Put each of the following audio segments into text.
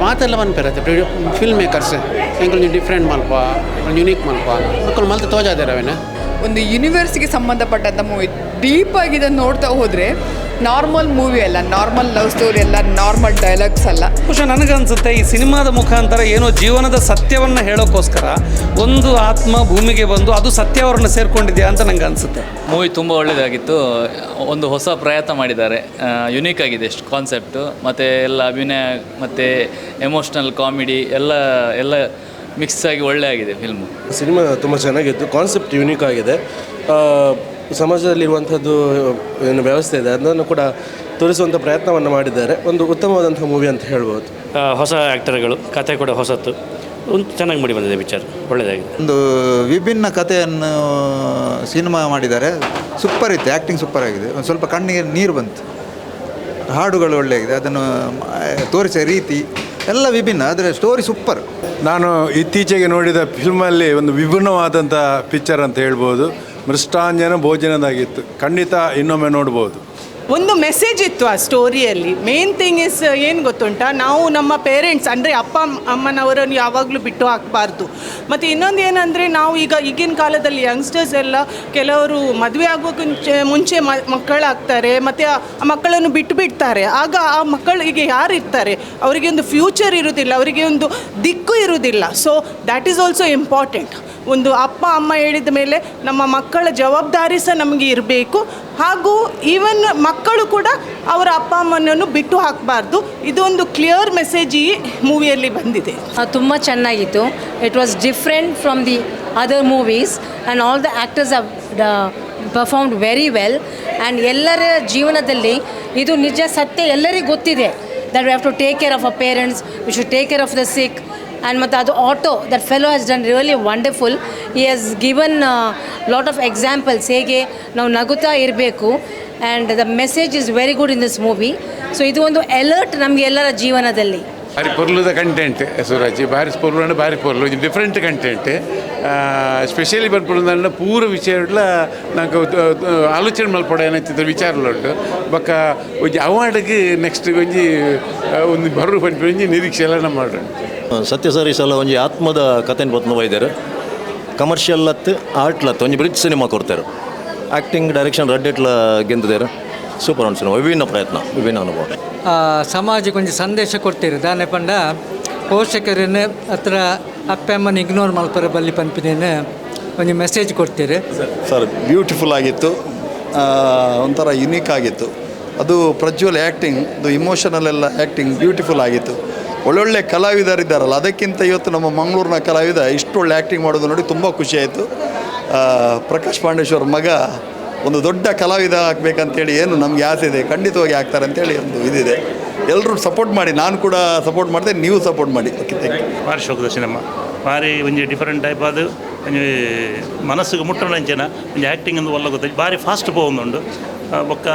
ಮಾತೆಲ್ಲ ಮನ್ಪೆರತ್ತೆ film makers ಎಂಕೊಂದು ಡಿಫ್ರೆಂಟ್ ಮಲ್ಪ ಯುನೀಕ್ ಮಲ್ಪ ಮಕ್ಕಳು ಮಲ್ತು ತೋಜಾದೇರ ಅವೇನ? ಒಂದು ಯೂನಿವರ್ಸ್ಗೆ ಸಂಬಂಧಪಟ್ಟಂಥ ಮೂವಿ ಡೀಪ್ ಆಗಿ ಇದನ್ನು ನೋಡ್ತಾ ಹೋದರೆ ನಾರ್ಮಲ್ ಮೂವಿ ಅಲ್ಲ ನಾರ್ಮಲ್ ಲವ್ ಸ್ಟೋರಿ ಅಲ್ಲ ನಾರ್ಮಲ್ ಡೈಲಾಗ್ಸ್ ಅಲ್ಲ. ಬಹುಶಃ ನನಗನ್ಸುತ್ತೆ ಈ ಸಿನಿಮಾದ ಮುಖಾಂತರ ಏನೋ ಜೀವನದ ಸತ್ಯವನ್ನು ಹೇಳೋಕ್ಕೋಸ್ಕರ ಒಂದು ಆತ್ಮ ಭೂಮಿಗೆ ಬಂದು ಅದು ಸತ್ಯವರನ್ನು ಸೇರ್ಕೊಂಡಿದೆಯಾ ಅಂತ ನಂಗೆ ಅನಿಸುತ್ತೆ ಮೂವಿ ತುಂಬ ಒಳ್ಳೆಯದಾಗಿತ್ತು ಒಂದು ಹೊಸ ಪ್ರಯತ್ನ ಮಾಡಿದ್ದಾರೆ. ಯುನೀಕ್ ಆಗಿದೆ ಎಷ್ಟು ಕಾನ್ಸೆಪ್ಟು ಮತ್ತು ಎಲ್ಲ ಅಭಿನಯ ಮತ್ತು ಎಮೋಷ್ನಲ್ ಕಾಮಿಡಿ ಎಲ್ಲ ಎಲ್ಲ ಮಿಕ್ಸ್ ಆಗಿ ಒಳ್ಳೆ ಆಗಿದೆ ಫಿಲ್ಮು ಸಿನಿಮಾ ತುಂಬ ಚೆನ್ನಾಗಿತ್ತು. ಕಾನ್ಸೆಪ್ಟ್ ಯುನೀಕ್ ಆಗಿದೆ. ಆ, ಸಮಾಜದಲ್ಲಿರುವಂಥದ್ದು ಏನು ವ್ಯವಸ್ಥೆ ಇದೆ ಅದನ್ನು ಕೂಡ ತೋರಿಸುವಂಥ ಪ್ರಯತ್ನವನ್ನು ಮಾಡಿದ್ದಾರೆ. ಒಂದು ಉತ್ತಮವಾದಂಥ ಮೂವಿ ಅಂತ ಹೇಳ್ಬೋದು. ಹೊಸ ಆ್ಯಕ್ಟರ್ಗಳು ಕತೆ ಕೂಡ ಹೊಸತ್ತು. ಒಂದು ಚೆನ್ನಾಗಿ ಮಾಡಿ ಬಂದಿದೆ ಪಿಕ್ಚರ್ ಒಳ್ಳೆಯದಾಗಿದೆ ಒಂದು ವಿಭಿನ್ನ ಕಥೆಯನ್ನು ಸಿನಿಮಾ ಮಾಡಿದ್ದಾರೆ. ಸೂಪರ್ ಇತ್ತು ಆ್ಯಕ್ಟಿಂಗ್ ಸೂಪರ್ ಆಗಿದೆ. ಒಂದು ಸ್ವಲ್ಪ ಕಣ್ಣಿಗೆ ನೀರು ಬಂತು. ಹಾಡುಗಳು ಒಳ್ಳೆಯಾಗಿದೆ ಅದನ್ನು ತೋರಿಸಿದ ತೋರಿಸೋ ರೀತಿ ಎಲ್ಲ ವಿಭಿನ್ನ ಆದರೆ ಸ್ಟೋರಿ ಸೂಪರ್. ನಾನು ಇತ್ತೀಚೆಗೆ ನೋಡಿದ ಫಿಲ್ಮಲ್ಲಿ ಒಂದು ವಿಭಿನ್ನವಾದಂಥ ಪಿಕ್ಚರ್ ಅಂತ ಹೇಳ್ಬೋದು. ಮೃಷ್ಟಾಂಜನ ಭೋಜನದಾಗಿತ್ತು. ಖಂಡಿತ ಇನ್ನೊಮ್ಮೆ ನೋಡ್ಬೋದು. ಒಂದು ಮೆಸೇಜ್ ಇತ್ತು ಆ ಸ್ಟೋರಿಯಲ್ಲಿ ಮೇನ್ ಥಿಂಗ್ ಇಸ್ ಏನು ಗೊತ್ತುಂಟಾ? ನಾವು ನಮ್ಮ ಪೇರೆಂಟ್ಸ್ ಅಂದರೆ ಅಪ್ಪ, ಅಮ್ಮನವರನ್ನು ಯಾವಾಗಲೂ ಬಿಟ್ಟು ಹಾಕಬಾರ್ದು. ಮತ್ತು ಇನ್ನೊಂದು ಏನಂದರೆ, ನಾವು ಈಗ ಈಗಿನ ಕಾಲದಲ್ಲಿ ಯಂಗ್ಸ್ಟರ್ಸ್ ಎಲ್ಲ ಕೆಲವರು ಮದುವೆ ಆಗೋಕೆ ಮುಂಚೆ ಮಕ್ಕಳಾಗ್ತಾರೆ, ಮತ್ತು ಆ ಮಕ್ಕಳನ್ನು ಬಿಟ್ಟು ಬಿಡ್ತಾರೆ. ಆಗ ಆ ಮಕ್ಕಳಿಗೆ ಯಾರು ಇರ್ತಾರೆ ಅವರಿಗೆ ಒಂದು ಫ್ಯೂಚರ್ ಇರುವುದಿಲ್ಲ, ಅವರಿಗೆ ಒಂದು ದಿಕ್ಕು ಇರುವುದಿಲ್ಲ. So that is also important ಒಂದು ಅಪ್ಪ, ಅಮ್ಮ ಹೇಳಿದ ಮೇಲೆ ನಮ್ಮ ಮಕ್ಕಳ ಜವಾಬ್ದಾರಿ ಸಹ ನಮಗೆ ಇರಬೇಕು. ಹಾಗೂ ಈವನ್ ಮಕ್ಕಳು ಕೂಡ ಅವರ ಅಪ್ಪ, ಅಮ್ಮನನ್ನು ಬಿಟ್ಟು ಹಾಕಬಾರ್ದು. ಇದೊಂದು ಕ್ಲಿಯರ್ ಮೆಸೇಜ್ ಈ ಮೂವಿಯಲ್ಲಿ ಬಂದಿದೆ. ತುಂಬ ಚೆನ್ನಾಗಿತ್ತು. It was different from the other movies and all the actors performed very well and ಎಲ್ಲರ ಜೀವನದಲ್ಲಿ ಇದು ನಿಜ ಸತ್ಯ ಎಲ್ಲರಿಗೂ ಗೊತ್ತಿದೆ. That we have to take care of a parents we should take care of the sick and ಮತ್ತು ಅದು auto that fellow has done really wonderful he has given lot of examples ಹೇಗೆ ನಾವು ನಗುತ್ತಾ ಇರಬೇಕು. And the message is very good in this movie so ಇದು ಒಂದು alert ನಮಗೆ ಎಲ್ಲರ ಜೀವನದಲ್ಲಿ. ಭಾರಿ ಪೊರ್ಲುದ ಕಂಟೆಂಟ್ ಸೂರಜ್. ಭಾರಿ ಪೊರ್ಲು ಅಂದ್ರೆ ಭಾರಿ ಪೊರ್ಲು ಇದು ಡಿಫ್ರೆಂಟ್ ಕಂಟೆಂಟ್ ಸ್ಪೆಷಲಿ ಬರ್ಪುಡು ಪೂರ ವಿಷಯ ನಂಗೆ ಆಲೋಚನೆ ಮಲ್ಪಡ ಏನಂತಿದ್ರು ವಿಚಾರಲುಂಟು ಬೊಕ್ಕ ಒಂಜಿ ಅವಾರ್ಡ್ಗೆ ನೆಕ್ಸ್ಟ್ ಒಂಜಿ ಒಂದು ಬರು ಪಂಪಿ ಒಂಜಿ ನಿರೀಕ್ಷೆ ಎಲ್ಲ ನಮ್ಮ ಸತ್ಯ ಸರಿ ಸಲ ಒಂಜಿ ಆತ್ಮದ ಕಥೆನ ಬತ್ನು ಒಯ್ದಾರೆ ಕಮರ್ಷಿಯಲ್ ಲತ್ ಆರ್ಟ್ ಲತ್ ಒಂಜಿ ಬ್ರಿಡ್ಜ್ ಸಿನಿಮಾ ಕೊಡ್ತಾರೆ. ಆ್ಯಕ್ಟಿಂಗ್ ಡೈರೆಕ್ಷನ್ ಲ ಗೆಂದಿದ್ದಾರೆ. ಸೂಪರ್ ಒಂದು ಸಿನಿಮಾ ವಿಭಿನ್ನ ಪ್ರಯತ್ನ ವಿಭಿನ್ನ ಅನುಭವ. ಸಮಾಜಕ್ಕೆ ಒಂದು ಸಂದೇಶ ಕೊಡ್ತೀರಿ ದಾನೆ ಪಂಡ. ಪೋಷಕರನ್ನು ಹತ್ರ ಅಪ್ಪ ಅಮ್ಮನ ಇಗ್ನೋರ್ ಮಾಡ್ತಾರೆ ಬಲ್ಲಿ ಪಂಪಿನೇನು ಒಂದು ಮೆಸೇಜ್ ಕೊಡ್ತೀರಿ. ಸರ್ ಬ್ಯೂಟಿಫುಲ್ ಆಗಿತ್ತು. ಆ, ಒಂಥರ ಯುನೀಕ್ ಆಗಿತ್ತು. ಅದು ಪ್ರಜ್ವಲ್ ಆ್ಯಕ್ಟಿಂಗ್ ಅದು ಇಮೋಷನಲ್ ಎಲ್ಲ ಆ್ಯಕ್ಟಿಂಗ್ ಬ್ಯೂಟಿಫುಲ್ ಆಗಿತ್ತು. ಒಳ್ಳೊಳ್ಳೆ ಕಲಾವಿದರಿದ್ದಾರಲ್ಲ ಅದಕ್ಕಿಂತ ಇವತ್ತು ನಮ್ಮ ಮಂಗಳೂರಿನ ಕಲಾವಿದ ಇಷ್ಟು ಒಳ್ಳೆ ಆ್ಯಕ್ಟಿಂಗ್ ಮಾಡೋದು ನೋಡಿ ತುಂಬ ಖುಷಿ ಆಯಿತು. ಪ್ರಕಾಶ್ ಪಾಂಡೇಶ್ವರ ಮಗ ಒಂದು ದೊಡ್ಡ ಕಲಾವಿದ ಆಗಬೇಕಂತೇಳಿ ಏನು ನಮಗೆ ಆಸೆ ಇದೆ, ಖಂಡಿತವಾಗಿ ಆಗ್ತಾರೆ ಅಂತೇಳಿ ಒಂದು ಇದಿದೆ. ಎಲ್ಲರೂ ಸಪೋರ್ಟ್ ಮಾಡಿ, ನಾನು ಕೂಡ ಸಪೋರ್ಟ್ ಮಾಡಿದೆ, ನೀವು ಸಪೋರ್ಟ್ ಮಾಡಿ. ಥ್ಯಾಂಕ್ ಯು ಭಾರಿ ಶೋಕದ ಸಿನಿಮಾ. ಭಾರಿ ಒಂಜಿ ಡಿಫರೆಂಟ್ ಟೈಪ್ ಅದು ಒಂಜಿ ಮನಸ್ಸಿಗೆ ಮುಟ್ಟಣಂಚೆನ ಒಂಜಿ ಆ್ಯಕ್ಟಿಂಗ್ ಅಂದ್ರೆ ಒಲ್ಲ ಗೊತ್ತಾಯ್ತು ಭಾರಿ ಫಾಸ್ಟ್ ಪೋವೊಂದುಂಡು ಬೊಕ್ಕ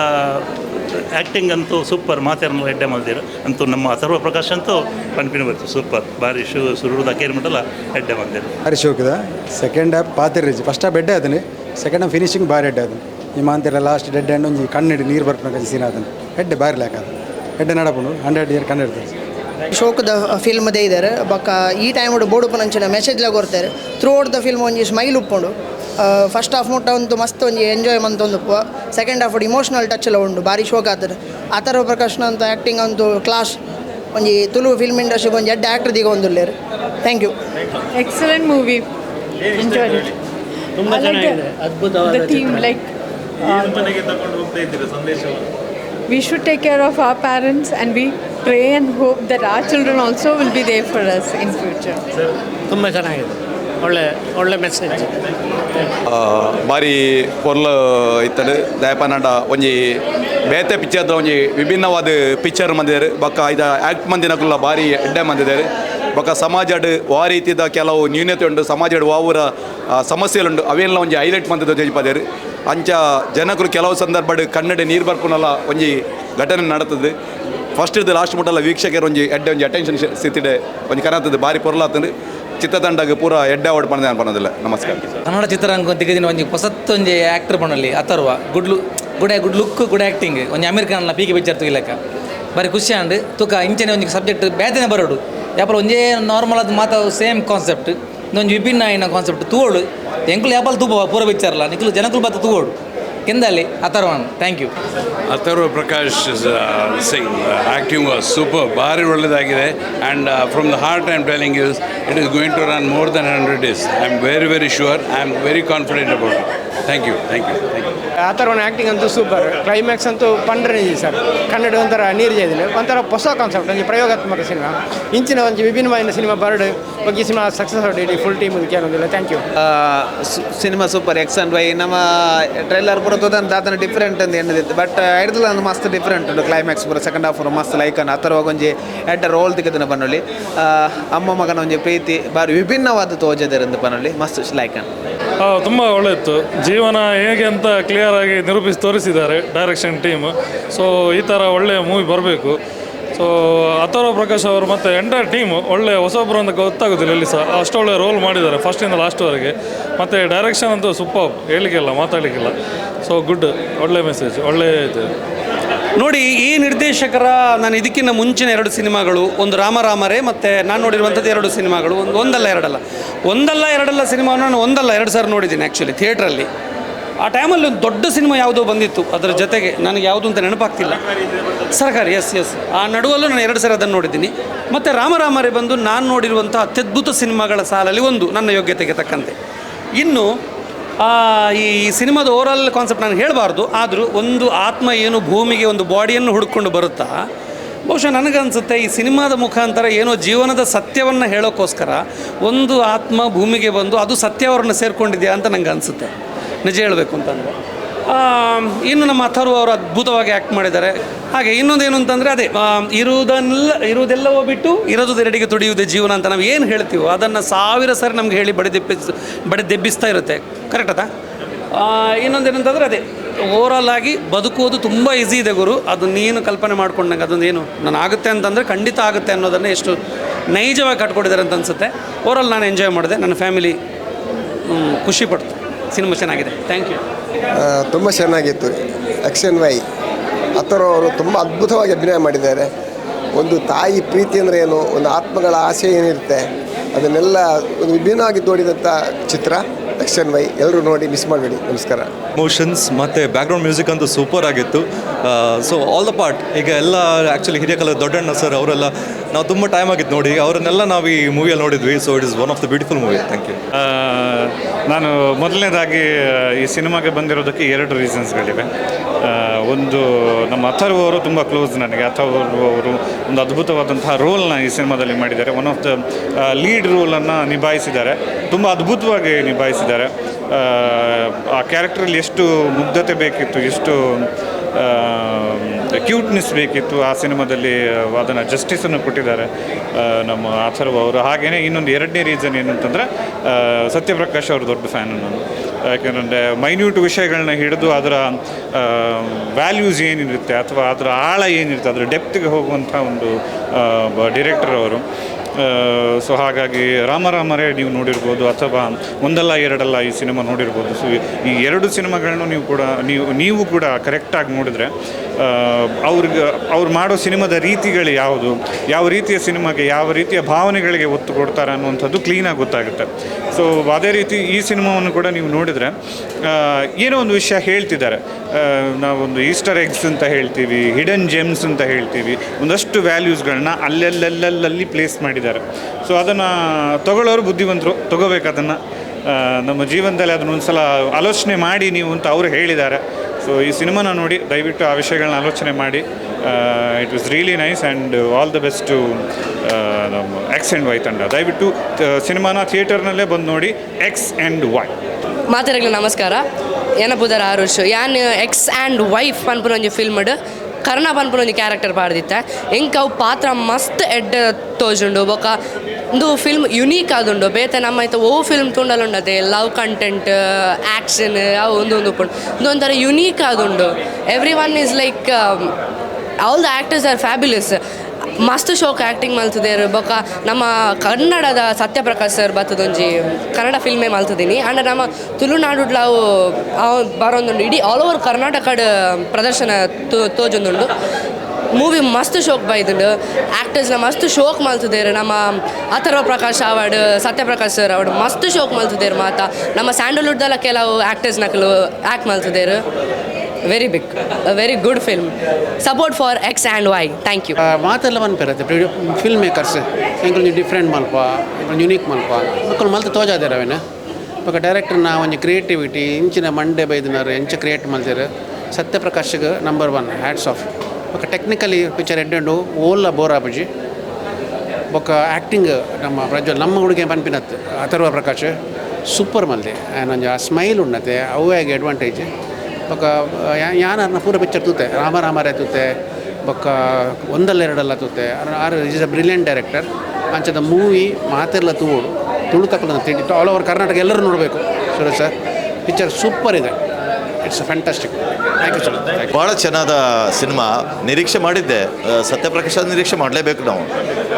ಆ್ಯಕ್ಟಿಂಗ್ ಅಂತೂ ಸೂಪರ್ ಮಾತೇರನ್ನು ಎಡ್ಡೆ ಮಲ್ದಿರು ಅಂತೂ ನಮ್ಮ ಅಥರ್ವ ಪ್ರಕಾಶ್ ಅಂತೂ ಪನ್ಪಿನ ಬರ್ತು ಸೂಪರ್ ಭಾರಿ ಶೂ ಸುರುದ ಕೇರ್ ಮಟ್ಟಲ್ಲ ಎಡ್ಡೆ ಮಲ್ದಿರು ಭಾರಿ ಶೋಕಿದ ಸೆಕೆಂಡ್ ಹಾಫ್ ಪಾತಿರ್ರಿಜಿ ಫಸ್ಟ್ ಹಾಫ್ ಎಡ್ಡೆ ಅದನ್ನೇ ಸೆಕೆಂಡ್ ಹಾಫ್ ಫಿನಿಶಿಂಗ್ ಭಾರಿ ಎಡ್ಡೆ ಅದನ್ನು ನಿಮ್ಮ ಮಾಂತಿರ ಲಾಸ್ಟ್ ಡೆಡ್ ಎಂಡ್ ಒಂಜಿ ಕಣ್ಣಿಡಿ ನೀರು ಬರ್ಪನ ಸೀನ್ ಅದನ್ನು ಎಡ್ಡೆ ಭಾರಿ ಲ್ಯಾಕ್ ಅದು ಎಡ್ಡೆ ನಡಪುಂಡು ಹಂಡ್ರೆಡ್ ಇಯರ್ ಕಣ್ಣಿಡ್ತಾರೆ ಶೋಕದ ಫಿಲ್ಮ್ ದೇ ಇದ್ದಾರೆ ಬಕ್ಕ ಈ ಟೈಮ್ ಬೋಡು ನಂಚಿನ ಮೆಸೇಜ್ ಕೊಡ್ತಾರೆ. ಥ್ರೂ ಔಟ್ ದ ಫಿಲ್ಮ್ ಒಂಜಿ ಸ್ಮೈಲ್ ಉಪ್ಪುಂಡು. ಫಸ್ಟ್ ಹಾಫ್ ಮುಟ್ಟ ಒಂದು ಮಸ್ತ್ ಒಂದು ಎಂಜಾಯ್ ಮಂತ್ ಒಂದು ಪುವ ಸೆಕೆಂಡ್ ಹಾಫ್ ಇಮೋಷನಲ್ ಟಚ್ ಎಲ್ಲ ಉಂಡು ಭಾರಿ ಶೋಕ ಆ ಥರ ಪ್ರಕಾಶ್ನ ಅಂತ ಆ್ಯಕ್ಟಿಂಗ್ ಒಂದು ಕ್ಲಾಸ್ ಒಂಜಿ ತುಳು ಫಿಲ್ಮ್ ಇಂಡಸ್ಟ್ರಿಗೆ ಒಂಜಿ ಎಡ್ಡೆ ಆ್ಯಕ್ಟರ್ ಒಂದು lair thank you excellent movie enjoy ತುಂಬ ಚೆನ್ನಾಗಿದೆ the theme like we should take care of our parents and we pray and hope that our children also will be there for us in future. ತುಂಬ ಚೆನ್ನಾಗಿದೆ. ಒಳ್ಳೆ ಒಳ್ಳೆ message ಬಾರಿ ಪೊರ್ಲ ಇತ್ತಡು ದಯಪನಡ ಒಂಜಿ ಬೇತೆ ಪಿಕ್ಚರ್ದ ಒಂಜಿ ವಿಭಿನ್ನವಾದ ಪಿಕ್ಚರ್ ಮಂದಿದ್ದಾರೆ ಬೊಕ್ಕ ಇದ ಆ್ಯಕ್ಟ್ ಮಂದಿನಕುಲ್ಲ ಬಾರಿ ಎಡ್ಡೆ ಮಂದಿದ್ದಾರೆ ಬೊಕ್ಕ ಸಮಾಜಡ್ ವಾ ರೀತಿದ ಕೆಲವು ನ್ಯೂನತೆ ಉಂಟು ಸಮಾಜಡ್ ವಾವುರ ಸಮಸ್ಯೆಲುಂಡು. ಅವೆಲ್ಲ ಒಂಜಿ ಹೈಲೈಟ್ ಮಂದಿದ ಜಜ್ಪದೇರು ಅಂಚ ಜನಕರು ಕೆಲವು ಸಂದರ್ಭಡ್ ಕನ್ನಡ ನೀರು ಬರ್ಪುನಲ್ಲ ಒಂಜಿ ಘಟನೆ ನಡತದೆ ಫಸ್ಟ್ ಇದು ಲಾಸ್ಟ್ ಮುಟ್ಟಲ್ಲ ವೀಕ್ಷಕರು ಒಂಜಿ ಎಡ್ಡೆ, ಒಂಜಿ ಅಟೆನ್ಷನ್ ಸಿತ್ತಿಡೆ ಒಂಜಿ ಕನತದ್ದು ಬಾರಿ ಪೊರ್ಲಾತಂದು ಚಿತ್ರತಂಡಗೆ ಪೂರ ಎಡ್ಡೆ ಅವಾರ್ಡ್ ಪಡೆದ ಅನ್ಪನ್ನೋದಿಲ್ಲ ನಮಸ್ಕಾರ. ಕನ್ನಡ ಚಿತ್ರರಂಗ ದಿಗದಿನ ಒಂಜಿ ಹೊಸತ್ತೊಂದು actor ಪಣ್ಣಲ್ಲಿ Atharva good look good good look good acting ಒಂಜಿ ಅಮೆರಿಕನ್ ಪೀಕೆ ಪಿಕ್ಚರ್ ತುಗಿಲಕ್ಕ. ಬರೀ ಖುಷಿ ಅಂಡ್ ತುಕ ಇಂಚನೆ ಒಂಜಿ ಸಬ್ಜೆಕ್ಟ್ ಬೇತನೆ ಬರೋಡು. ಯಾಪಲ ಒಂಜೇ ನಾರ್ಮಲ್ ಅದು ಮಾತ ಸೇಮ್ ಕಾನ್ಸೆಪ್ಟ್ ಇನ್ನೊಂದು ವಿಭಿನ್ನ ಕಾನ್ಸೆಪ್ಟ್ ತೂವೋಡು ಎಂಕ್ಲು ಯಾಪಲ್ ತೂಪ ಪೂರ ಬಿಚ್ಚಾರಲ್ಲ ನಿಕ್ಲು ಜನಕುಲು ಬತ್ತ ತೂವೋಡು ಕೆಂದಲ್ಲಿ ಅಥರ್ವನ್ thank you Atharva Prakash Singh acting was super ಭಾರಿ ಒಳ್ಳೆಯದಾಗಿದೆ and from the heart I am telling use it is going to run more then hundred days I am very very sure I am very confident about it thank you thank you thank you ಆ ಥರ ಒಂದು acting ಅಂತೂ super climax ಅಂತೂ ಪಂಡ್ರೆ sir. Kannada ಒಂಥರ ನೀರು ಜೈದಿಲ್ಲ ಒಂಥರ ಹೊಸ concept ಒಂದು ಪ್ರಯೋಗಾತ್ಮಕ ಸಿನಿಮಾ ಇಂಚಿನ ಒಂದು ವಿಭಿನ್ನವಾದ ಸಿನಿಮಾ ಬರ್ಡ್ ಬಗ್ಗೆ ಸಿನಿಮಾ ಸಕ್ಸಸ್ ಇಡೀ ಫುಲ್ ಟೀಮ್ ಕೇಳೋದಿಲ್ಲ. Thank you cinema super X and Y ನಮ್ಮ ಟ್ರೈಲರ್ ಪೂರ ತೋದನ್ ದಾತನ ಡಿಫ್ರೆಂಟ್ ಅಂತ ಎಣ್ಣದಿತ್ತು. ಬಟ್ ಹಿಡ್ದಲ್ಲ ಒಂದು ಮಸ್ತ್ ಡಿಫ್ರೆಂಟ್ ಉಂಟು ಕ್ಲೈಮ್ಯಾಕ್ಸ್ ಪೂರ. ಸೆಕೆಂಡ್ ಹಾಫ್ ಮಸ್ತ್ ಮಸ್ತ್ ಲೈಕನ್ ಅಥರ್ವಾಗ ಒಂಜಿ ಎಡ್ಡ ರೋಲ್ ತೆಗೆದನ ಬನ್ನೊಳ್ಳಿ ಅಮ್ಮ ಮಗನ ಒಂಜಿ ಪ್ರೀತಿ ಬಾರಿ ವಿಭಿನ್ನವಾದ ತೋಜದಿರಂದು ಬನ್ನೊಳ್ಳಿ ಮಸ್ತ್ ಲೈಕ್ ಲೈಕನ್ ತುಂಬ ಒಳ್ಳೆಯಿತ್ತು ಜೀವನ ಹೇಗೆ ಅಂತ ಕ್ಲಿಯರ್ ಆಗಿ ನಿರೂಪಿಸಿ ತೋರಿಸಿದ್ದಾರೆ ಡೈರೆಕ್ಷನ್ ಟೀಮ್ ಸೊ ಈ ಥರ ಒಳ್ಳೆಯ ಮೂವಿ ಬರಬೇಕು. ಸೊ ಅಥರ್ವ ಪ್ರಕಾಶ್ ಅವರು ಮತ್ತು ಎಂಟೈರ್ ಟೀಮು ಒಳ್ಳೆ ಹೊಸೊಬ್ಬರು ಅಂತ ಗೊತ್ತಾಗೋದಿಲ್ಲ ಇಲ್ಲಿ ಸಹ. ಅಷ್ಟು ಒಳ್ಳೆ ರೋಲ್ ಮಾಡಿದ್ದಾರೆ ಫಸ್ಟಿಂದ ಲಾಸ್ಟ್ವರೆಗೆ ಮತ್ತು ಡೈರೆಕ್ಷನ್ ಅಂತೂ ಸೂಪರ್ ಹೇಳಲಿಕ್ಕಿಲ್ಲ ಮಾತಾಡಲಿಕ್ಕಿಲ್ಲ ಸೊ ಗುಡ್ ಒಳ್ಳೆ ಮೆಸೇಜ್ ಒಳ್ಳೆ ಇದು. ನೋಡಿ, ಈ ನಿರ್ದೇಶಕರ ನಾನು ಇದಕ್ಕಿಂತ ಮುಂಚಿನ ಎರಡು ಸಿನಿಮಾಗಳು, ಒಂದು ರಾಮರಾಮರೇ ಮತ್ತು ನಾನು ನೋಡಿರುವಂಥದ್ದು ಎರಡು ಸಿನಿಮಾಗಳು, ಒಂದು ಒಂದಲ್ಲ ಎರಡಲ್ಲ. ಒಂದಲ್ಲ ಎರಡಲ್ಲ ಸಿನಿಮಾವನ್ನು ನಾನು ಒಂದಲ್ಲ, ಎರಡು ಸಾರಿ ನೋಡಿದ್ದೀನಿ ಆ್ಯಕ್ಚುಲಿ ಥಿಯೇಟ್ರಲ್ಲಿ ಆ ಟೈಮಲ್ಲಿ ಒಂದು ದೊಡ್ಡ ಸಿನಿಮಾ ಯಾವುದೋ ಬಂದಿತ್ತು. ಅದರ ಜೊತೆಗೆ ನನಗೆ ಯಾವುದು ಅಂತ ನೆನಪಾಗ್ತಿಲ್ಲ. ಸರ್ಕಾರಿ ಎಸ್ ಎಸ್ ಆ ನಡುವಲ್ಲೂ ನಾನು ಎರಡು ಸಾರಿ ಅದನ್ನು ನೋಡಿದ್ದೀನಿ. ಮತ್ತು ರಾಮರಾಮರೇ ಬಂದು ನಾನು ನೋಡಿರುವಂಥ ಅತ್ಯದ್ಭುತ ಸಿನಿಮಾಗಳ ಸಾಲಲ್ಲಿ ಒಂದು ನನ್ನ ಯೋಗ್ಯತೆಗೆ ತಕ್ಕಂತೆ. ಇನ್ನು ಈ ಸಿನಿಮಾದ ಓವರಾಲ್ ಕಾನ್ಸೆಪ್ಟ್ ನಾನು ಹೇಳಬಾರ್ದು. ಆದರೂ ಒಂದು ಆತ್ಮ ಏನು ಭೂಮಿಗೆ ಒಂದು ಬಾಡಿಯನ್ನು ಹುಡ್ಕೊಂಡು ಬರುತ್ತಾ, ಬಹುಶಃ ನನಗನ್ಸುತ್ತೆ ಈ ಸಿನಿಮಾದ ಮುಖಾಂತರ ಏನೋ ಜೀವನದ ಸತ್ಯವನ್ನು ಹೇಳೋಕ್ಕೋಸ್ಕರ ಒಂದು ಆತ್ಮ ಭೂಮಿಗೆ ಬಂದು ಅದು ಸತ್ಯವರನ್ನು ಸೇರಿಕೊಂಡಿದೆಯಾ ಅಂತ ನನಗೆ ಅನಿಸುತ್ತೆ ನಿಜ ಹೇಳಬೇಕು ಅಂತಂದರೆ. ಇನ್ನು ನಮ್ಮ ಅಥರ್ವ ಅವರು ಅದ್ಭುತವಾಗಿ ಆ್ಯಕ್ಟ್ ಮಾಡಿದ್ದಾರೆ. ಹಾಗೆ ಇನ್ನೊಂದೇನು ಅಂತಂದರೆ ಅದೇ ಇರುವುದನ್ನೆಲ್ಲ ಇರುವುದೆಲ್ಲವೋ ಬಿಟ್ಟು ಇರೋದೆರಡಿಗೆ ತುಡಿಯುವುದೇ ಜೀವನ ಅಂತ ನಾವು ಏನು ಹೇಳ್ತೀವೋ ಅದನ್ನು ಸಾವಿರ ಸಾರಿ ನಮ್ಗೆ ಹೇಳಿ ಬಡಿದೆಬ್ಬಿಸ್ ಬಡಿದೆಬ್ಬಿಸ್ತಾ ಇರುತ್ತೆ. ಕರೆಕ್ಟ್ ಅದಾ? ಇನ್ನೊಂದೇನಂತಂದರೆ ಅದೇ ಓವರಾಲ್ ಆಗಿ ಬದುಕುವುದು ತುಂಬ ಈಸಿ ಇದೆ ಗುರು. ಅದು ನೀನು ಕಲ್ಪನೆ ಮಾಡ್ಕೊಂಡಂಗೆ ಏನು, ನಾನು ಆಗುತ್ತೆ ಅಂತಂದರೆ ಖಂಡಿತ ಆಗುತ್ತೆ ಅನ್ನೋದನ್ನು ಎಷ್ಟು ನೈಜವಾಗಿ ಕಟ್ಕೊಟ್ಟಿದ್ದಾರೆ ಅಂತ ಅನಿಸುತ್ತೆ. ಓವರಾಲ್ ನಾನು ಎಂಜಾಯ್ ಮಾಡಿದೆ. ನನ್ನ ಫ್ಯಾಮಿಲಿ ಖುಷಿ ಪಡ್ತು. ಸಿನಿಮಾ ಚೆನ್ನಾಗಿದೆ. ಥ್ಯಾಂಕ್ ಯು ತುಂಬ ಚೆನ್ನಾಗಿತ್ತು. ಆ್ಯಕ್ಷನ್ ವೈ ಅಥರ್ ಅವರು ತುಂಬ ಅದ್ಭುತವಾಗಿ ಅಭಿನಯ ಮಾಡಿದ್ದಾರೆ. ಒಂದು ತಾಯಿ ಪ್ರೀತಿ ಅಂದರೆ ಏನು? ಒಂದು ಆತ್ಮಗಳ ಆಸೆ ಏನಿರುತ್ತೆ? ಅದನ್ನೆಲ್ಲ ಒಂದು ವಿಭಿನ್ನವಾಗಿ ತೋಡಿದಂಥ ಚಿತ್ರ ಆ್ಯಕ್ಷನ್ ವೈ ಎಲ್ಲರೂ ನೋಡಿ ಮಿಸ್ ಮಾಡಬೇಡಿ. ನಮಸ್ಕಾರ. ಮೋಷನ್ಸ್ ಮತ್ತು ಬ್ಯಾಕ್ಗ್ರೌಂಡ್ ಮ್ಯೂಸಿಕ್ ಅಂತೂ ಸೂಪರ್ ಆಗಿತ್ತು. ಸೊ ಆಲ್ ದ ಪಾರ್ಟ್ ಈಗ ಎಲ್ಲ ಆ್ಯಕ್ಚುಲಿ ಹಿರಿಯ ಕಲ ದೊಡ್ಡಣ್ಣ ಸರ್ ಅವರೆಲ್ಲ ನಾವು ತುಂಬ ಟೈಮ್ ಆಗಿತ್ತು ನೋಡಿ. ಅವರನ್ನೆಲ್ಲ ನಾವು ಈ ಮೂವಿಯಲ್ಲಿ ನೋಡಿದ್ವಿ. So it is one of the beautiful movie thank you ನಾನು ಮೊದಲನೇದಾಗಿ ಈ ಸಿನಿಮಾಗೆ ಬಂದಿರೋದಕ್ಕೆ ಎರಡು ರೀಸನ್ಸ್ಗಳಿವೆ ಒಂದು, ನಮ್ಮ ಅಥರ್ವ್ ಅವರು ತುಂಬ ಕ್ಲೋಸ್ ನನಗೆ. ಅಥರ್ವ್ ಅವರು ಒಂದು ಅದ್ಭುತವಾದಂತಹ ರೋಲ್ನ ಈ ಸಿನಿಮಾದಲ್ಲಿ ಮಾಡಿದ್ದಾರೆ. ಒನ್ ಆಫ್ ದ ಲೀಡ್ ರೋಲನ್ನು ನಿಭಾಯಿಸಿದ್ದಾರೆ. ತುಂಬ ಅದ್ಭುತವಾಗಿ ನಿಭಾಯಿಸಿದ್ದಾರೆ. ಆ ಕ್ಯಾರೆಕ್ಟ್ರಲ್ಲಿ ಎಷ್ಟು ಮುಗ್ಧತೆ ಬೇಕಿತ್ತು, ಎಷ್ಟು ಕ್ಯೂಟ್ನೆಸ್ ಬೇಕಿತ್ತು. ಆ ಸಿನಿಮಾದಲ್ಲಿ ಅದನ್ನು ಜಸ್ಟಿಸನ್ನು ಕೊಟ್ಟಿದ್ದಾರೆ ನಮ್ಮ ಅಥರ್ವ ಅವರು. ಹಾಗೆಯೇ ಇನ್ನೊಂದು ಎರಡನೇ ರೀಸನ್ ಏನಂತಂದರೆ ಸತ್ಯಪ್ರಕಾಶ್ ಅವರು ದೊಡ್ಡ ಫ್ಯಾನು ನಾನು. ಯಾಕೆಂದರೆ ಮೈನ್ಯೂಟ್ ವಿಷಯಗಳನ್ನ ಹಿಡಿದು ಅದರ ವ್ಯಾಲ್ಯೂಸ್ ಏನಿರುತ್ತೆ ಅಥವಾ ಅದರ ಆಳ ಏನಿರುತ್ತೆ, ಅದರ ಡೆಪ್ತ್ಗೆ ಹೋಗುವಂಥ ಒಂದು ಡಿರೆಕ್ಟರ್ ಅವರು. ಸೊ ಹಾಗಾಗಿ ರಾಮರಾಮರೇ ನೀವು ನೋಡಿರ್ಬೋದು ಅಥವಾ ಒಂದಲ್ಲ ಎರಡಲ್ಲ ಈ ಸಿನಿಮಾ ನೋಡಿರ್ಬೋದು. ಸೊ ಈ ಎರಡು ಸಿನಿಮಾಗಳನ್ನು ನೀವು ಕೂಡ, ನೀವು ನೀವು ಕೂಡ ಕರೆಕ್ಟಾಗಿ ನೋಡಿದರೆ ಅವ್ರಿಗೆ, ಅವ್ರು ಮಾಡೋ ಸಿನಿಮಾದ ರೀತಿಗಳು ಯಾವುದು, ಯಾವ ರೀತಿಯ ಸಿನಿಮಾಗೆ, ಯಾವ ರೀತಿಯ ಭಾವನೆಗಳಿಗೆ ಒತ್ತು ಕೊಡ್ತಾರೆ ಅನ್ನುವಂಥದ್ದು ಕ್ಲೀನಾಗಿ ಗೊತ್ತಾಗುತ್ತೆ. ಸೊ ಅದೇ ರೀತಿ ಈ ಸಿನಿಮಾವನ್ನು ಕೂಡ ನೀವು ನೋಡಿದರೆ ಏನೋ ಒಂದು ವಿಷಯ ಹೇಳ್ತಿದ್ದಾರೆ. ನಾವೊಂದು ಈಸ್ಟರ್ ಎಗ್ಸ್ ಅಂತ ಹೇಳ್ತೀವಿ ಹಿಡನ್ ಜೆಮ್ಸ್ ಅಂತ ಹೇಳ್ತೀವಿ, ಒಂದಷ್ಟು ವ್ಯಾಲ್ಯೂಸ್ಗಳನ್ನ ಅಲ್ಲೆಲ್ಲೆಲ್ಲಲ್ಲಿ ಪ್ಲೇಸ್ ಮಾಡಿದ್ದಾರೆ. ಸೊ ಅದನ್ನು ತಗೊಳ್ಳೋರು ಬುದ್ಧಿವಂತರು, ತಗೋಬೇಕು ಅದನ್ನು. ನಮ್ಮ ಜೀವನದಲ್ಲಿ ಅದನ್ನ ಒಂದ್ಸಲ ಆಲೋಚನೆ ಮಾಡಿ ನೀವು ಅಂತ ಅವರು ಹೇಳಿದ್ದಾರೆ. ಸೊ ಈ ಸಿನಿಮಾನ ನೋಡಿ ದಯವಿಟ್ಟು ಆ ವಿಷಯಗಳನ್ನ ಆಲೋಚನೆ ಮಾಡಿ. It was really nice and all the best ನಮ್ಮ ಎಕ್ಸ್ ಆ್ಯಂಡ್ ವೈ ತಂಡ. ದಯವಿಟ್ಟು ಸಿನಿಮಾನ ಥಿಯೇಟರ್ನಲ್ಲೇ ಬಂದು ನೋಡಿ ಎಕ್ಸ್ ಆ್ಯಂಡ್ ವೈ ಮಾತಾಡಲಿ ನಮಸ್ಕಾರ. ಏನ ಪುದರ್ ಆರುಷ್. ಯಾನ್ ಎಕ್ಸ್ ಆ್ಯಂಡ್ ವೈಫ್ ಪನ್ಪುರ ಒಂಜಿ ಫಿಲ್ಮ್ಡ್ ಕರ್ಣ ಪನ್ಪುರ ಒಂಜಿ ಕ್ಯಾರೆಕ್ಟರ್ ಪಾಡ್ದಿತ್ತೆ ಹೆಂಗೆ ಅವು ಪಾತ್ರ ಮಸ್ತ್ ಎಡ್ಡ ತೋಜುಂಡು ಬೊಕ ಒಂದು ಫಿಲ್ಮ್ ಯುನೀಕ್ ಆದುಂಡು ಬೇತೆ ನಮ್ಮ ಐತ ಓ ಫಿಲ್ಮ್ ತುಂಡಲುಂಡದೆ ಲವ್ ಕಂಟೆಂಟ್ ಆಕ್ಷನ್ ಅವು ಒಂದು ಒಂದು ಉಪ್ಪುಂಡು ಇದೊಂಥರ ಯುನೀಕ್ ಆದುಂಡು everyone is like all the actors are fabulous ಮಸ್ತ್ ಶೋಕ್ ಆ್ಯಕ್ಟಿಂಗ್ ಮಲ್ತದೆ. ಬೊಕ್ಕ ನಮ್ಮ ಕನ್ನಡದ ಸತ್ಯಪ್ರಕಾಶ್ ಸರ್ ಬತ್ತದೊಂಜಿ ಕನ್ನಡ ಫಿಲ್ಮೇ ಮಲ್ತದೀನಿ. ಅಂಡ್ ನಮ್ಮ ತುಳುನಾಡು ಅವು ಬರೋಂದುಂಡು. ಇಡೀ ಆಲ್ ಓವರ್ ಕರ್ನಾಟಕಡ್ ಪ್ರದರ್ಶನ ತೋ, ತೋಜೊಂದುಂಡು. ಮೂವಿ ಮಸ್ತ್ ಶೋಕ್ ಬೈದುಂಡು ಆ್ಯಕ್ಟರ್ಸ್ನ ಮಸ್ತ್ ಶೋಕ್ ಮಲ್ತಿದ್ದೇರು ನಮ್ಮ Atharva Prakash award Satyaprakash sir award ಮಸ್ತ್ ಶೋಕ್ ಮಲ್ತಿದ್ದೇರು ಮಾತ. ನಮ್ಮ ಸ್ಯಾಂಡಲ್ವುಡ್ದಲ್ಲ ಕೆಲವು ಆ್ಯಕ್ಟರ್ಸ್ ನಕಲು act ಮಲ್ತಿದ್ದೇರು very big very good film support for X and Y thank you ಮಾತೆಲ್ಲ ಮನ್ಪೆರತ್ತೆ ಫಿಲ್ಮ್ ಮೇಕರ್ಸ್ ಎಂಕೊಂದು ಡಿಫ್ರೆಂಟ್ ಮಲ್ಪ ಯುನೀಕ್ ಮಲ್ಪ ಮಕ್ಕಳು ಮಲ್ತು ತೋಜಾದೇರ ಅವೇನ? ಡೈರೆಕ್ಟರ್ ಡೈರೆಕ್ಟರ್ನ ಒಂದು ಕ್ರಿಯೇಟಿವಿಟಿ ಇಂಚಿನ ಮಂಡೆ ಬೈದಿನಾರು ಎಂಚ ಕ್ರಿಯೇಟ್ ಮಲ್ತೇರು ಸತ್ಯಪ್ರಕಾಶ್ಗೆ ನಂಬರ್ ಒನ್ ಹ್ಯಾಟ್ಸ್ ಆಫ್ ಬೊಕ ಟೆಕ್ನಿಕಲಿ ಪಿಕ್ಚರ್ ಎಡ್ಡೆಂಡು ಓಲ್ಲ ಬೋರ್ ఒక ಆ್ಯಕ್ಟಿಂಗ್ ನಮ್ಮ ಪ್ರಜ್ವಲ್, ನಮ್ಮ ಹುಡುಗಿ ಪನ್ಪಿನತ್ ಅಥರ್ವ ಪ್ರಕಾಶ್. ಸೂಪರ್ ಮಲ್ದೆ. ಆ್ಯಂಡ್ ಆ ಸ್ಮೈಲ್ ಉಣ್ಣತೆ ಅವಾಗೆ ಅಡ್ವಾಂಟೇಜ್ ಬೊಕ ಯಾನ ಪೂರ ಪಿಕ್ಚರ್ ತೂತೆ, ರಾಮ ರಾಮಾರೆ ತೂತೆ ಬೊಕ್ಕ ಒಂದಲ್ಲ ಎರಡಲ್ಲ ತೂತೆ. R is a brilliant director ಅಂಚದ ಮೂವಿ ಮಾತೆಲ್ಲ ತೂಡು ತುಳು ತಕ್ಕಲ ತಿಂಡಿ ಆಲ್ ಓವರ್ ಕರ್ನಾಟಕ ಎಲ್ಲರೂ ನೋಡಬೇಕು. ಸುರೇಶ್ ಸರ್ ಪಿಕ್ಚರ್ ಸೂಪರ್ ಇದೆ. It's fantastic thank you sir ಭಾಳ ಚೆನ್ನಾದ ಸಿನಿಮಾ. ನಿರೀಕ್ಷೆ ಮಾಡಿದ್ದೆ. ಸತ್ಯಪ್ರಕಾಶ ನಿರೀಕ್ಷೆ ಮಾಡಲೇಬೇಕು ನಾವು.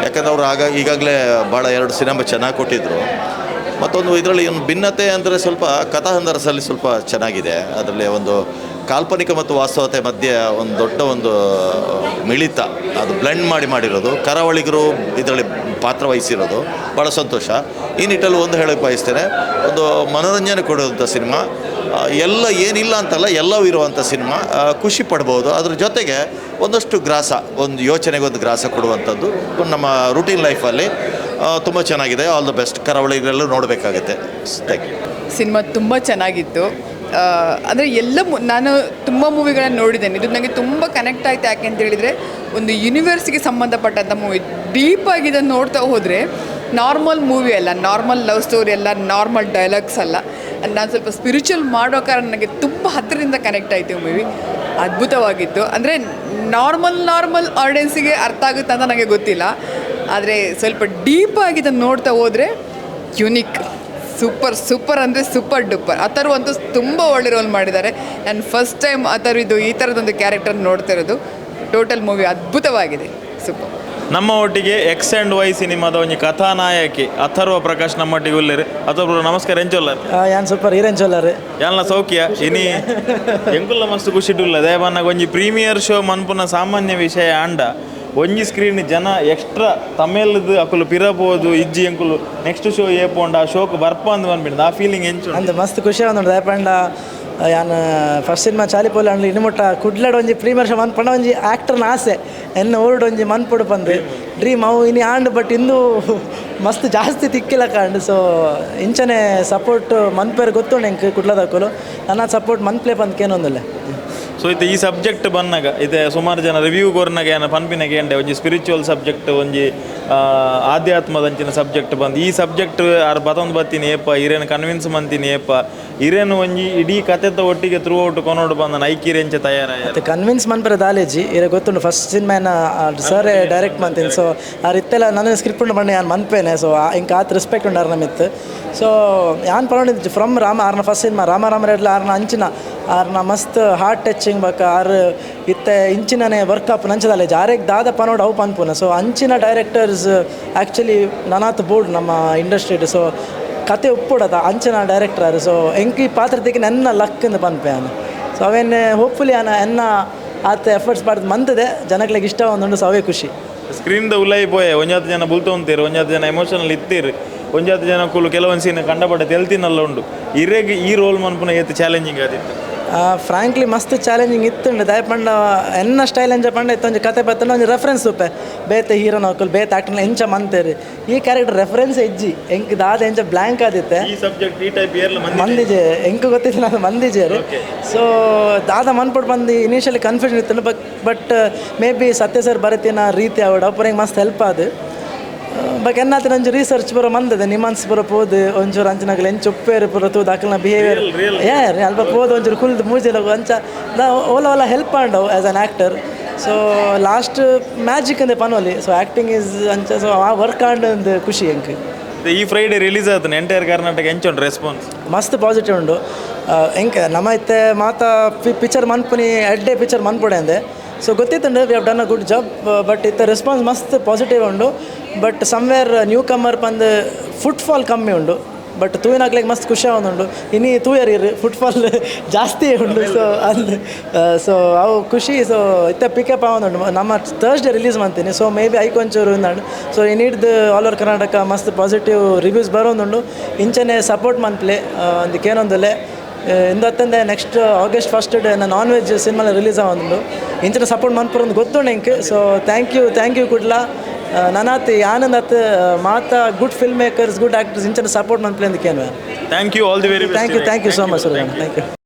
ಯಾಕಂದ್ರೆ ಅವ್ರು ಆಗ ಈಗಾಗಲೇ ಭಾಳ ಎರಡು ಸಿನಿಮಾ ಚೆನ್ನಾಗಿ ಕೊಟ್ಟಿದ್ದರು ಮತ್ತೊಂದು ಇದರಲ್ಲಿ ಒಂದು ಭಿನ್ನತೆ ಅಂದರೆ ಸ್ವಲ್ಪ ಕಥಾಹಂದರಸಲ್ಲಿ ಸ್ವಲ್ಪ ಚೆನ್ನಾಗಿದೆ. ಅದರಲ್ಲಿ ಒಂದು ಕಾಲ್ಪನಿಕ ಮತ್ತು ವಾಸ್ತವತೆ ಮಧ್ಯೆ ಒಂದು ದೊಡ್ಡ ಒಂದು ಮಿಳಿತ. ಅದು ಬ್ಲೆಂಡ್ ಮಾಡಿ ಮಾಡಿರೋದು. ಕರಾವಳಿಗರು ಇದರಲ್ಲಿ ಪಾತ್ರ ವಹಿಸಿರೋದು. ಭಾಳ ಸಂತೋಷ. ಈ ನಿಟ್ಟಲ್ಲಿ ಒಂದು ಹೇಳಕ್ಕೆ ಬಯಸ್ತೇನೆ. ಒಂದು ಮನೋರಂಜನೆ ಕೊಡುವಂಥ ಸಿನಿಮಾ. ಎಲ್ಲ ಏನಿಲ್ಲ ಅಂತಲ್ಲ, ಎಲ್ಲವೂ ಇರುವಂಥ ಸಿನಿಮಾ. ಖುಷಿ ಪಡ್ಬೋದು. ಅದ್ರ ಜೊತೆಗೆ ಒಂದಷ್ಟು ಗ್ರಾಸ, ಒಂದು ಯೋಚನೆಗೆ ಒಂದು ಗ್ರಾಸ ಕೊಡುವಂಥದ್ದು ನಮ್ಮ ರೂಟೀನ್ ಲೈಫಲ್ಲಿ ತುಂಬ ಚೆನ್ನಾಗಿದೆ. ಆಲ್ ದ ಬೆಸ್ಟ್ ಕರಾವಳಿಗರೆಲ್ಲೂ ನೋಡಬೇಕಾಗುತ್ತೆ. ಥ್ಯಾಂಕ್ ಯು ಸಿನಿಮಾ ತುಂಬ ಚೆನ್ನಾಗಿತ್ತು. ಅಂದರೆ ಎಲ್ಲ ನಾನು ತುಂಬ ಮೂವಿಗಳನ್ನು ನೋಡಿದ್ದೇನೆ. ಇದು ನನಗೆ ತುಂಬ ಕನೆಕ್ಟ್ ಆಯಿತು ಯಾಕೆ ಅಂತ ಹೇಳಿದರೆ, ಒಂದು ಯೂನಿವರ್ಸ್ಗೆ ಸಂಬಂಧಪಟ್ಟಂಥ ಮೂವಿ. ಡೀಪಾಗಿ ಇದನ್ನು ನೋಡ್ತಾ ಹೋದರೆ ನಾರ್ಮಲ್ ಮೂವಿ ಅಲ್ಲ, ನಾರ್ಮಲ್ ಲವ್ ಸ್ಟೋರಿ ಅಲ್ಲ, ನಾರ್ಮಲ್ ಡೈಲಾಗ್ಸ್ ಅಲ್ಲ. ನಾನು ಸ್ವಲ್ಪ ಸ್ಪಿರಿಚುವಲ್ ಮಾಡೋ ಕಾರಣ ನನಗೆ ತುಂಬ ಹತ್ತಿರದಿಂದ ಕನೆಕ್ಟ್ ಆಯಿತು ಮೂವಿ. ಅದ್ಭುತವಾಗಿತ್ತು. ಅಂದರೆ ನಾರ್ಮಲ್ ನಾರ್ಮಲ್ ಆಡಿಯನ್ಸಿಗೆ ಅರ್ಥ ಆಗುತ್ತೆ ಅಂತ ನನಗೆ ಗೊತ್ತಿಲ್ಲ. ಆದರೆ ಸ್ವಲ್ಪ ಡೀಪಾಗಿ ಇದನ್ನು ನೋಡ್ತಾ ಹೋದರೆ ಯುನಿಕ್ ಸೂಪರ್ ಸೂಪರ್ ಅಂದರೆ ಸೂಪರ್ ಡೂಪರ್. ಥರ ಅಂತೂ ತುಂಬ ಒಳ್ಳೆ ರೋಲ್ ಮಾಡಿದ್ದಾರೆ. ನಾನು ಫಸ್ಟ್ ಟೈಮ್ ಆ ಇದು ಈ ಥರದೊಂದು ಕ್ಯಾರೆಕ್ಟರ್ ನೋಡ್ತಿರೋದು ಟೋಟಲ್ ಮೂವಿ ಅದ್ಭುತವಾಗಿದೆ. ಸೂಪರ್. ನಮ್ಮ ಒಟ್ಟಿಗೆ ಎಕ್ಸ್ ಆ್ಯಂಡ್ ವೈ ಸಿನಿಮಾದ ಒಂಜಿ ಕಥಾನಾಯಕಿ ಅಥರ್ವ ಪ್ರಕಾಶ್ ನಮ್ಮೊಟ್ಟಿಗೆ ಉಳ್ಳೇರು. ಅಥರ್ವ ನಮಸ್ಕಾರ ಎಂಚೊಲ್ಲರ್ ಯಾನ್ ಸೂಪರ್ ಹೀರೆನ್ ಚೋಲರ್ ಎಲ್ಲ ಸೌಖ್ಯ? ಇನಿ ಎಂಕುಲ್ಲ ಮಸ್ತ್ ಖುಷಿ ಖುಷಿಡುಲ್ಲ ದೇವನ್ನ ಒಂಜಿ ಪ್ರೀಮಿಯರ್ ಶೋ ಮನ್ಪುನ ಸಾಮಾನ್ಯ ವಿಷಯ ಆಂಡ. ಒಂಜಿ ಸ್ಕ್ರೀನ್ ಜನ ಎಕ್ಸ್ಟ್ರಾ ತಮಿಳ್ದು ಅಕುಲು ಪಿರಬೋದು ಇಜ್ಜಿ ಎಂಕುಲು ನೆಕ್ಸ್ಟ್ ಶೋ ಏಪೋಂಡ ಆ ಶೋಕ್ ಬರ್ಪ ಅಂದ್ ಬಂದ್ಬಿಡ್ದು. ಆ ಫೀಲಿಂಗ್ ಎಂಚು ಅಂದ ಮಸ್ತ್ ಖುಷಿ ಆಗೊಂಡು ದಯಪಂಡ ಯಾನ್ ಫಸ್ಟ್ ಸಿನಿಮಾ ಚಾಲಿಪೋಲಿ ಅಂಡ್ಲಿ ಇನ್ನುಮುಟ್ಟ ಕುಡ್ಲಡ್ ಒಂಜಿ ಪ್ರೀಮಿಯರ್ ಮನ್ಪಂಡ ಒಂಜಿ ಆ್ಯಕ್ಟರ್ನ ಆಸೆ. ಎನ್ನ ಓರ್ಡ್ ಒಂಜಿ ಮನ್ಪುಡು ಬಂದು ಡ್ರೀಮ್ ಅವು ಇನಿ ಆಂಡ್ ಬಟ್ ಇಂದು ಮಸ್ತ್ ಜಾಸ್ತಿ ತಿಕ್ಕಿಲ್ಲ ಕಾಂಡ್. ಸೊ ಇಂಚನೆ ಸಪೋರ್ಟ್ ಮನ್ಪೇರು ಗೊತ್ತು ಎಂಕ್ ಕುಡ್ಲದಕ್ಕಲು ನನ್ನ ಸಪೋರ್ಟ್ ಮನ್ಪ್ಲೇ ಬಂದ್ ಕೇನೊಂದುಲ್ಲ ಸೊ ಇದು ಈ ಸಬ್ಜೆಕ್ಟ್ ಬಂದಾಗ, ಇದೆ ಸುಮಾರು ಜನ ರಿವ್ಯೂ ಕೊರ್ನಾಗ ಏನ ಪನ್ಪಿನಾಗ ಏಂಡೆ ಒಂಜಿ ಸ್ಪಿರಿಚುವಲ್ ಸಬ್ಜೆಕ್ಟ್ ಒಂಜಿ ಆಧ್ಯಾತ್ಮದಂಚಿನ ಸಬ್ಜೆಕ್ಟ್ ಬಂದು. ಈ ಸಬ್ಜೆಕ್ಟ್ ಆರ್ ಬತೊಂದು ಬತ್ತೀನಿ ಏಪ ಇರೇನು ಕನ್ವಿನ್ಸ್ ಮಂತೀನಿ ಏಪ. ಇರೇನು ಒಂಜಿ ಇಡೀ ತ ಒಟ್ಟಿಗೆ ಥ್ರೂ ಔಟ್ ಕೊನೋಡು ಬಂದ ಐಕಿರೆಂಚ ತಯಾರಾಯ. ಕನ್ವಿನ್ಸ್ ಮನ್ಪರ ದಾಲೇಜಿ, ಇರ ಗೊತ್ತುಂಡು ಫಸ್ಟ್ ಸಿನಿಮಾನ ಸರ್ ಡೈರೆಕ್ಟ್ ಮಂತೀನಿ. ಸೊ ಆ ಇತ್ತೆಲ್ಲ ನನ್ನ ಸ್ಕ್ರಿಪ್ಟ್ ಉಂಡು ಬಂದು ಯಾನ್ ಮನ್ಪೇನೆ ಸೊ ಇಂಕ ಆತ್ ರೆಸ್ಪೆಕ್ಟ್ ಉಂಡು ಅರ್ನ ಸೊ ಯಾನ್ ಪರೊಂಡಿದ್ದು ಫ್ರಮ್ ರಾಮ, ಆರ್ನ ಫಸ್ಟ್ ಸಿನಿಮಾ ರಾಮ ರಾಮ, ರೆಡ್ಲ, ಆರ್ನ ಅಂಚಿನ ಆರ್ನ ಮಸ್ತ್ ಹಾರ್ಟ್ ಟಚಿಂಗ್ ಬಕ, ಆರ್ ಇತ್ತೆ ಇಂಚಿನನೆ ವರ್ಕಪ್ ನಂಚದಲ್ಲ. ಜಾರೆಗ್ ದಾದ ಪನೋಡ್ ಅವು ಪನ್ಪುನ. ಸೊ ಅಂಚಿನ ಡೈರೆಕ್ಟರ್ಸ್ ಆ್ಯಕ್ಚುಲಿ ನನಾತ್ ಬೋರ್ಡ್ ನಮ್ಮ ಇಂಡಸ್ಟ್ರಿಡ್ ಸೊ ಕತೆ ಉಪ್ಪುಡದ ಅಂಚಿನ ಡೈರೆಕ್ಟರ್ ಸೊ ಎಂಕಿ ಪಾತ್ರ ತೆಗಿ ನನ್ನ ಲಕ್ ಇಂದ ಪನ್ಪೆ ಅನ್ನ ಸೊ ಅವೇನು ಹೋಪ್ಫುಲಿ ಆನ ಎನ್ನ ಆತ ಎಫರ್ಟ್ಸ್ ಮಾಡಿದ್ ಮಂತದೆ ಜನಗಳಿಗೆ ಇಷ್ಟ ಒಂದು ಸೊ ಅವೇ ಖುಷಿ. ಸ್ಕ್ರೀನ್ದ ಉಲಾಯಿ ಪೋಯೆ, ಒಂಜಾತು ಜನ ಬುಲ್ತೊಂತೀರು, ಒಂಜಾತು ಜನ ಎಮೋಷನಲ್ ಇತ್ತೀರಿ, ಒಂಜಾತು ಜನ ಕುಲು ಕೆಲವೊಂದು ಸೀನ್ ಕಂಡಪಟ್ಟ ತೆಲ್ತಿನಲ್ಲ ಉಂಡು ಇರೆಗ್ ಈ ರೋಲ್ ಮನ್ಪುನ ಏತ್ ಚಾಲೆಂಜಿಂಗ್ ಆದಿತ್ತು. ಫ್ರಾಂಕ್ಲಿ ಮಸ್ತ್ ಚಾಲೆಂಜಿಂಗ್ ಇತ್ತುಂಡು ದಯಪಂಡ ಎನ್ನ ಸ್ಟೈಲ್ ಎಂಜ ಪಂಡ ಒಂದು ಕತೆ ಬತ್ತಂಡ ಒಂದು ರೆಫರೆನ್ಸ್ ಉಪ್ಪೆ. ಬೇತೆ ಹೀರೋ ನೋಕಲ್ ಬೇತೆ ಆಕ್ಟರ್ನ ಎಂಚ ಮಂತೇರಿ. ಈ ಕ್ಯಾರೆಕ್ಟರ್ ರೆಫರೆನ್ಸ್ ಎಜ್ಜಿ ಎಂಕ್ ದಾದ ಎಂಚ ಬ್ಲ್ಯಾಂಕ್ ಆದಿತ್ತೆ. ಮಂದಿಜೆ ಎಂಕ್ ಗೊತ್ತಿಲ್ಲ ನಾನು ಮಂದಿಜೆ ಸೊ ದಾದ ಮನ್ಪಡ್ ಬಂದು ಇನಿಷಿಯಲಿ ಕನ್ಫ್ಯೂಷನ್ ಇತ್ತು but but may be Satya sir ಬರತಿನ ರೀತಿ ಅವಡ ಅಪ್ಪರಂಗೆ ಮಸ್ತ್ ಹೆಲ್ಪ್ ಆದು. ಬಟ್ ಎನ್ನಾತಿನ ಒಂಚೂರು ರಿಸರ್ಚ್ ಬರೋ ಮಂದದ ನಿಮನ್ಸ್ ಬರೋ ಪೋದು ಒಂಚೂರು ಅಂಚಿನಾಗಲ ಎಂಚು ಉಪ್ಪೇರು ಪುರ ತೂದು ಅಕಲ್ನ ಬಿಹೇವಿಯರ್ ಏ ಅಲ್ಪ ಪೋದು ಒಂಚೂರು ಕುಲ್ದು ಮೂಜೆಲ ಅಂಚ ದ ಓಲ ಓಲ help ಆಂಡವು as an actor so last magic ಅಂದೆ ಪನೋಲಿ ಸೊ ಆ್ಯಕ್ಟಿಂಗ್ ಈಸ್ ಅಂಚ ಸೊ ಆ ವರ್ಕ್ ಆಂಡ್ ಒಂದು ಖುಷಿ ಎಂಕ್ ಈ ಫ್ರೈಡೇ ರಿಲೀಸ್ ಆತನ ಎಂಟೈರ್ ಕರ್ನಾಟಕ ಎಂಚುಂಡು ರೆಸ್ಪಾನ್ಸ್ ಮಸ್ತ್ ಪಾಸಿಟಿವ್ ಉಂಡು. ಎಂಕ್ ನಮ್ಮ ಇತ್ತೆ ಮಾತ ಪಿಕ್ಚರ್ ಮನ್ಪುನಿ ಎಡ್ಡೆ ಪಿಕ್ಚರ್ ಮನ್ಪುಡೆ ಅಂದೆ. So ಗೊತ್ತಿತ್ತುಂಡು we have done a good job but ಇತ್ತ ರೆಸ್ಪಾನ್ಸ್ ಮಸ್ತ್ ಪಾಸಿಟಿವ್ ಉಂಡು. ಬಟ್ ಸಮ್ವೇರ್ ನ್ಯೂ ಕಮ್ಮರ್ ಬಂದು ಫುಟ್ ಫಾಲ್ ಕಮ್ಮಿ ಉಂಡು ಬಟ್ ತೂಯಿನಾಗ್ಲಿಕ್ಕೆ ಮಸ್ತ್ ಖುಷಿ ಆವೊಂದುಂಡು ಇನಿ ತೂಯರ್ ಇರು ಫುಟ್ಫಾಲ್ ಜಾಸ್ತಿ ಉಂಡು ಸೊ ಅಲ್ಲಿ ಸೊ ಅವು ಖುಷಿ ಸೊ ಇತ್ತ ಪಿಕಪ್ ಆವೊಂದುಂಡು ನಮ್ಮ ಥರ್ಸ್ಡೇ ರಿಲೀಸ್ ಮಾಡ್ತೀನಿ. ಸೊ ಮೇ ಬಿ ಐಕೊಂಚೂರು ಉಂದಾಂಡು ಸೊ ಈ ನೀಡ್ದು ಆಲ್ ಓವರ್ ಕರ್ನಾಟಕ ಮಸ್ತ್ ಪಾಸಿಟಿವ್ ರಿವ್ಯೂಸ್ ಬರೋದುಂಡು ಇಂಚನೆ ಸಪೋರ್ಟ್ ಮನ್ಪ್ಲೆ ಅದಕ್ಕೆ ಏನೊಂದಲೆ ಇಂದತ್ತಂದೆ next August first day non veg cinema release ಆವೊಂದುಂಡು ಇಂಚಿನ ಸಪೋರ್ಟ್ ಮನ್ಪುರ ಗೊತ್ತುಂಡು ink so thank you thank you Kudla. ನನಾತ್ ಯಾನಂದತ್ ಮಾತ good film makers good actors ಇಂಚನ support ಮನ್ಪ್ಲೆ ಅಂತ ಕೇನು thank you all the very thank you thank you so much thank you